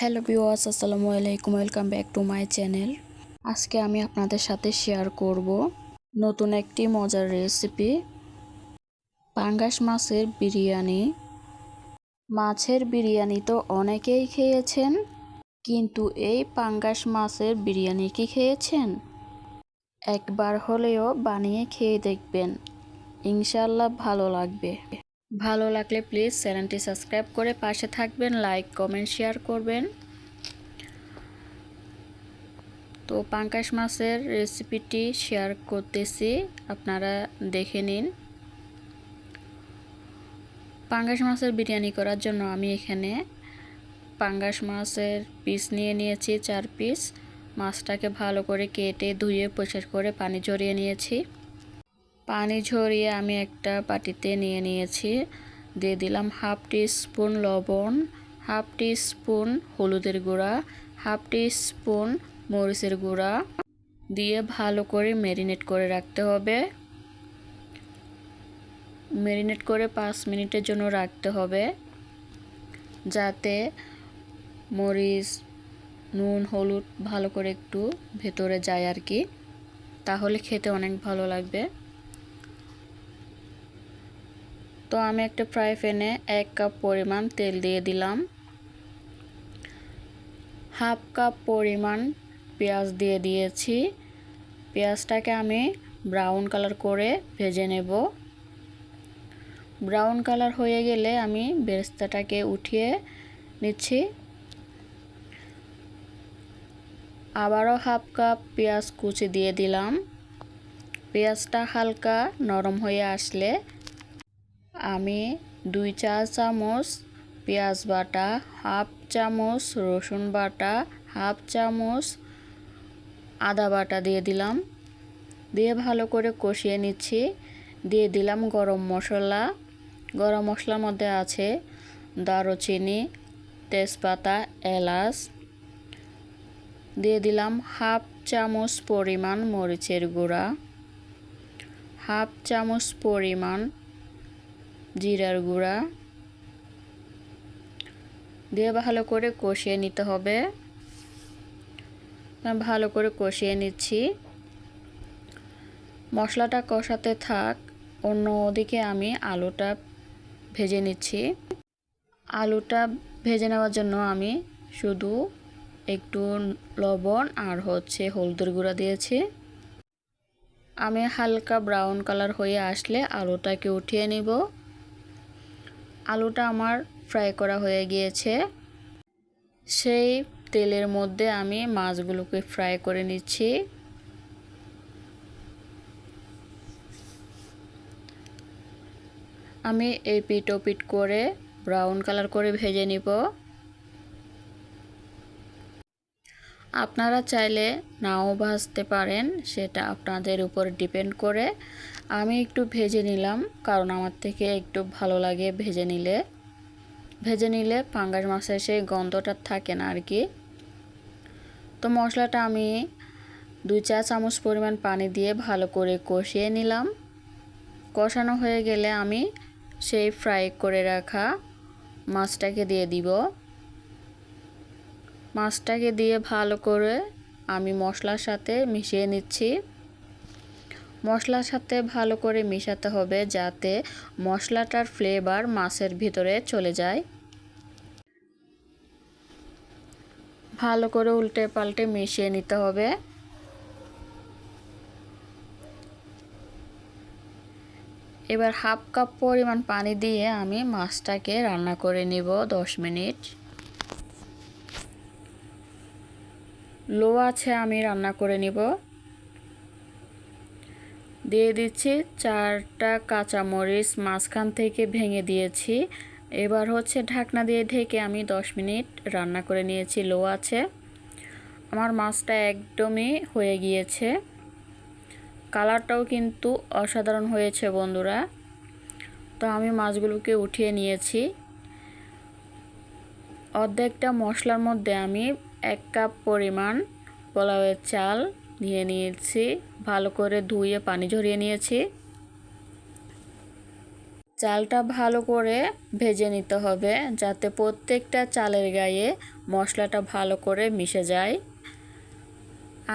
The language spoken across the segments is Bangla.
হ্যালো বিওয়াস আসসালামু আলাইকুম, welcome back to my channel. আজকে আমি আপনাদের সাথে শেয়ার করব নতুন একটি মজার রেসিপি, পাঙ্গাস মাছের বিরিয়ানি। মাছের বিরিয়ানি তো অনেকেই খেয়েছেন, কিন্তু এই পাঙ্গাস মাছের বিরিয়ানি কি খেয়েছেন? একবার হলেও বানিয়ে খেয়ে দেখবেন ইনশাল্লাহ ভালো লাগবে। ভালো লাগলে প্লিজ চ্যানেলটি সাবস্ক্রাইব করে পাশে থাকবেন লাইক কমেন্ট শেয়ার করবেন। তো পাঙ্কাশ মাছের রেসিপিটি শেয়ার করতেছি, আপনারা দেখে নিন। পাঙ্গাস মাছের বিরিয়ানি করার জন্য আমি এখানে পাঙ্গাস মাছের পিস নিয়ে নিয়েছি, চার পিস মাছটাকে ভালো করে কেটে ধুয়ে পরিষ্কার করে পানি ঝরিয়ে নিয়েছি। পানি ঝরিয়ে আমি একটা বাটিতে নিয়ে নিয়েছি। দিয়ে দিলাম হাফ টি স্পুন লবণ, হাফ টি স্পুন হলুদের গুঁড়া, হাফ টি স্পুন মরিচের গুঁড়া দিয়ে ভালো করে ম্যারিনেট করে রাখতে হবে। ম্যারিনেট করে পাঁচ মিনিটের জন্য রাখতে হবে যাতে মরিচ, নুন, হলুদ ভালো করে একটু ভেতরে যায় আর কি। তাহলে খেতে অনেক ভালো লাগবে। তো আমি একটা ফ্রাই প্যানে এক কাপ পরিমাণ তেল দিয়ে দিলাম। হাফ কাপ পরিমাণ পেঁয়াজ দিয়ে দিয়েছি। পেঁয়াজটাকে আমি ব্রাউন কালার করে ভেজে নেব। ব্রাউন কালার হয়ে গেলে আমি বেরেস্তাটাকে উঠিয়ে নিচ্ছি। আবারও হাফ কাপ পেঁয়াজ কুচি দিয়ে দিলাম। পেঁয়াজটা হালকা নরম হয়ে আসলে আমি দুই চা চামচ পেঁয়াজ বাটা, হাফ চামচ রসুন বাটা, হাফ চামচ আদা বাটা দিয়ে দিলাম। দিয়ে ভালো করে কষিয়ে নিচ্ছি। দিয়ে দিলাম গরম মশলা। গরম মশলার মধ্যে আছে দারুচিনি, তেজপাতা, এলাচ। দিয়ে দিলাম হাফ চামচ পরিমাণ মরিচের গুঁড়া। হাফ চামচ পরিমাণ জিরার গুঁড়া দিয়ে ভালো করে কষিয়ে নিতে হবে। ভালো করে কষিয়ে নিচ্ছি। মশলাটা কষাতে থাক অন্য ওদিকে আমি আলুটা ভেজে নিচ্ছি। আলুটা ভেজে নেওয়ার জন্য আমি শুধু একটু লবণ আর হচ্ছে হলুদের গুঁড়া দিয়েছি। আমি হালকা ব্রাউন কালার হয়ে আসলে আলুটাকে উঠিয়ে নিব। আলুটা আমার ফ্রাই করা হয়ে গিয়েছে। সেই তেলের মধ্যে আমি মাছগুলোকে ফ্রাই করে নিচ্ছি। আমি এই পিট ও পিট করে ব্রাউন কালার করে ভেজে নিব। আপনারা চাইলে নাও ভাজতে পারেন, সেটা আপনাদের উপর ডিপেন্ড করে। আমি একটু ভেজে নিলাম, কারণ আমার থেকে একটু ভালো লাগে ভেজে নিলে। ভেজে নিলে পাঙ্গাস মাছের সেই গন্ধটা থাকে না আর কি। তো মশলাটা আমি দুই চা চামচ পরিমাণ পানি দিয়ে ভালো করে কষিয়ে নিলাম। কষানো হয়ে গেলে আমি সেই ফ্রাই করে রাখা মাছটাকে দিয়ে দিব। মাছটাকে দিয়ে ভালো করে আমি মশলার সাথে মিশিয়ে নিচ্ছি। মশলার সাথে ভালো করে মিশাতে হবে যাতে মশলাটার ফ্লেভার মাছের ভিতরে চলে যায়। ভালো করে উল্টে পাল্টে মিশিয়ে নিতে হবে। এবার হাফ কাপ পরিমাণ পানি দিয়ে আমি মাছটাকে রান্না করে নিব দশ মিনিট। লো আছে আমি রান্না করে নিব। দিয়ে দিচ্ছি চারটা কাঁচামরিচ মাঝখান থেকে ভেঙে দিয়েছি। এবার হচ্ছে ঢাকনা দিয়ে ঢেকে আমি দশ মিনিট রান্না করে নিয়েছি, লো আছে। আমার মাছটা একদমই হয়ে গিয়েছে। কালারটাও কিন্তু অসাধারণ হয়েছে বন্ধুরা। তো আমি মাছগুলোকে উঠিয়ে নিয়েছি। অর্ধেকটা মশলার মধ্যে আমি এক কাপ পরিমাণ পোলাওয়ের চাল নিয়ে নিয়েছি। ভালো করে ধুয়ে পানি ঝরিয়ে নিয়েছি। চালটা ভালো করে ভেজে নিতে হবে যাতে প্রত্যেকটা চালের গায়ে মশলাটা ভালো করে মিশে যায়।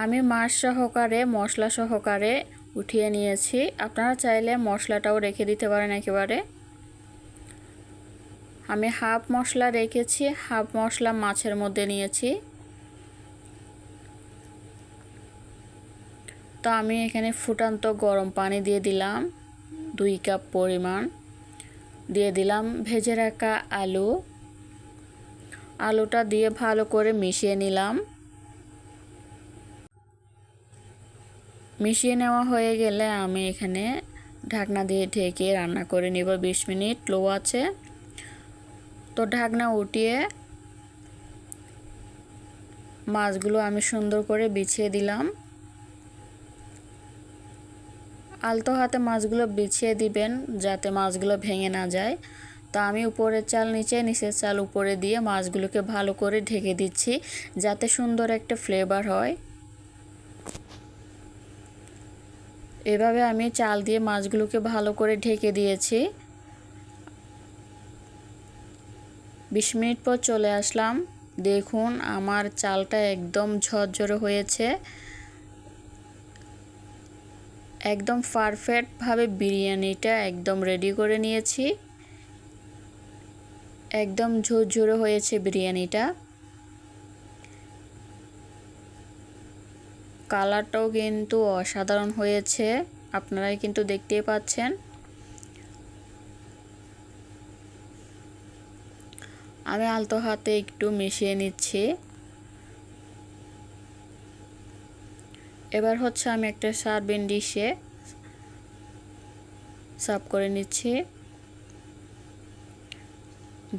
আমি মাছ সহকারে, মশলা সহকারে উঠিয়ে নিয়েছি। আপনারা চাইলে মশলাটাও রেখে দিতে পারেন একেবারে। আমি হাফ মশলা রেখেছি, হাফ মশলা মাছের মধ্যে নিয়েছি। তো আমি এখানে ফুটান্ত গরম পানি দিয়ে দিলাম, দুই কাপ পরিমাণ। দিয়ে দিলাম ভেজে রাখা আলু। আলুটা দিয়ে ভালো করে মিশিয়ে নিলাম। মিশিয়ে নেওয়া হয়ে গেলে আমি এখানে ঢাকনা দিয়ে ঢেকে রান্না করে নিব, বিশ মিনিট লো আছে। তো ঢাকনা উঠিয়ে মাছগুলো আমি সুন্দর করে বিছিয়ে দিলাম। আলতো হাতে মাছগুলো বিছিয়ে দিবেন যাতে মাছগুলো ভেঙে না যায়। তো আমি উপরের চাল, নিচে নিচের চাল উপরে দিয়ে মাছগুলোকে ভালো করে ঢেকে দিচ্ছি যাতে সুন্দর একটা ফ্লেভার হয়। এভাবে আমি চাল দিয়ে মাছগুলোকে ভালো করে ঢেকে দিয়েছি। বিশ মিনিট পর চলে আসলাম। দেখুন, আমার চালটা একদম ঝরঝরে হয়েছে। একদম পারফেক্টভাবে বিরিয়ানিটা একদম রেডি করে নিয়েছি। একদম ঝুরঝুরে হয়েছে বিরিয়ানিটা। কালারটাও কিন্তু অসাধারণ হয়েছে, আপনারাই কিন্তু দেখতেই পাচ্ছেন। আমি আলতো হাতে একটু মিশিয়ে নিচ্ছি। এবার হচ্ছে আমি একটা সার্ভিং ডিশে সার্ভ করে নিচ্ছি।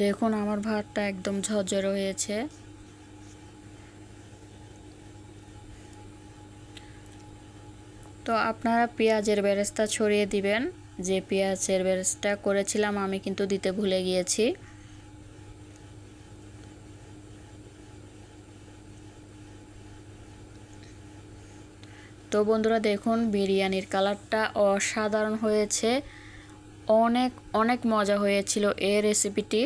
দেখুন, আমার ভাতটা একদম ঝরঝরে হয়েছে। তো আপনারা পেঁয়াজের বেরেস্তা ছড়িয়ে দিবেন। যে পেঁয়াজের বেরেস্তা করেছিলাম, আমি কিন্তু দিতে ভুলে গিয়েছি। তো বন্ধুরা দেখুন, বিরিয়ানির কালারটা অসাধারণ হয়েছে। অনেক অনেক মজা হয়েছিল এই রেসিপিটি।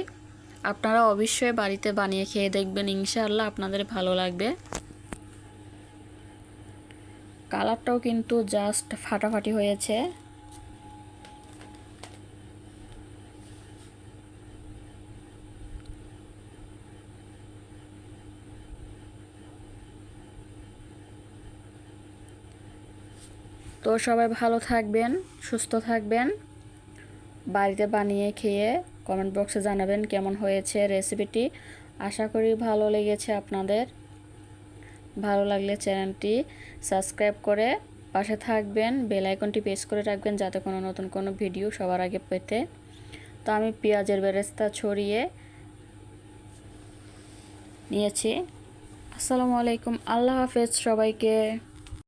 আপনারা অবশ্যই বাড়িতে বানিয়ে খেয়ে দেখবেন, ইনশাআল্লাহ আপনাদের ভালো লাগবে। কালারটাও কিন্তু জাস্ট ফাটাফাটি হয়েছে। তো সবাই ভালো থাকবেন, সুস্থ থাকবেন। বাড়িতে বানিয়ে খেয়ে কমেন্ট বক্সে জানাবেন কেমন হয়েছে রেসিপিটি আশা করি ভালো লেগেছে আপনাদের। ভালো লাগলে চ্যানেলটি সাবস্ক্রাইব করে পাশে থাকবেন বেল আইকনটি প্রেস করে রাখবেন যাতে কোনো নতুন কোনো ভিডিও সবার আগে পেতে। তো আমি পেঁয়াজের বেরেস্তা ছড়িয়ে নিয়েছি। আসসালামু আলাইকুম, আল্লাহ হাফেজ সবাইকে।